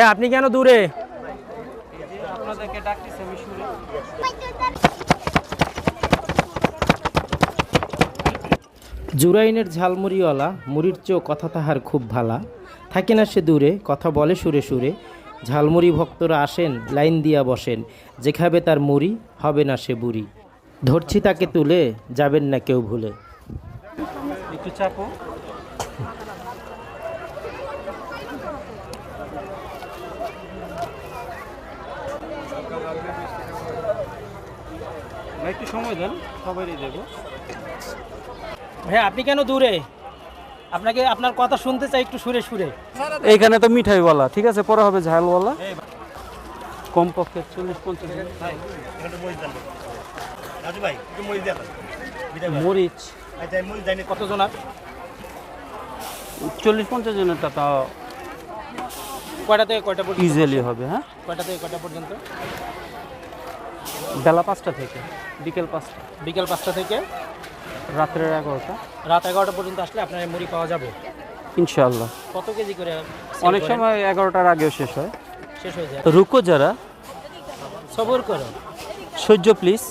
হ্যাঁ আপনি কেন দূরে? আপনাদেরকে ডাকতেছি আমি শুনে জুরাইনের ঝালমুড়িওয়ালা মুড়ির চেয়েও কথা তাহার খুব ভালা। থাকে না সে দূরে কথা বলে সুরে সুরে। ঝালমুড়ি ভক্তরা আসেন লাইন দিয়া বসেন। যে খাবে তার মুড়ি হবে না সে বুড়ি। ধরছি তাকে তুলে যাবেন না কেউ ভুলে। একটু চাপো। একটু সময় দেন সবারই দেবো। হ্যাঁ আপনি কেন দূরে? আপনাকে আপনার কথা শুনতে চাই একটু সুরে সুরে। এইখানে তো মিঠাইওয়ালা ঠিক আছে? পরে হবে ঝালওয়ালা। কমপক্ষে চল্লিশ পঞ্চাশ। মরিচ আচ্ছা কতজন আর? চল্লিশ পঞ্চাশ জনেরটা তাও কয়টা থেকে কয়টা পর্যন্ত? ইজিলি হবে হ্যাঁ? কয়টা থেকে কয়টা পর্যন্ত? বেলা পাঁচটা থেকে বিকেল পাঁচটা। বিকেল পাঁচটা থেকে? রাত্রের এগারোটা। রাত এগারোটা পর্যন্ত আসলে আপনার মুড়ি পাওয়া যাবে। ইনশাআল্লাহ। কত কেজি করে অনেক সময় এগারোটার আগেও শেষ হয়। শেষ হয়ে যায়। রুকো যারা সবর করো। সহ্য প্লিজ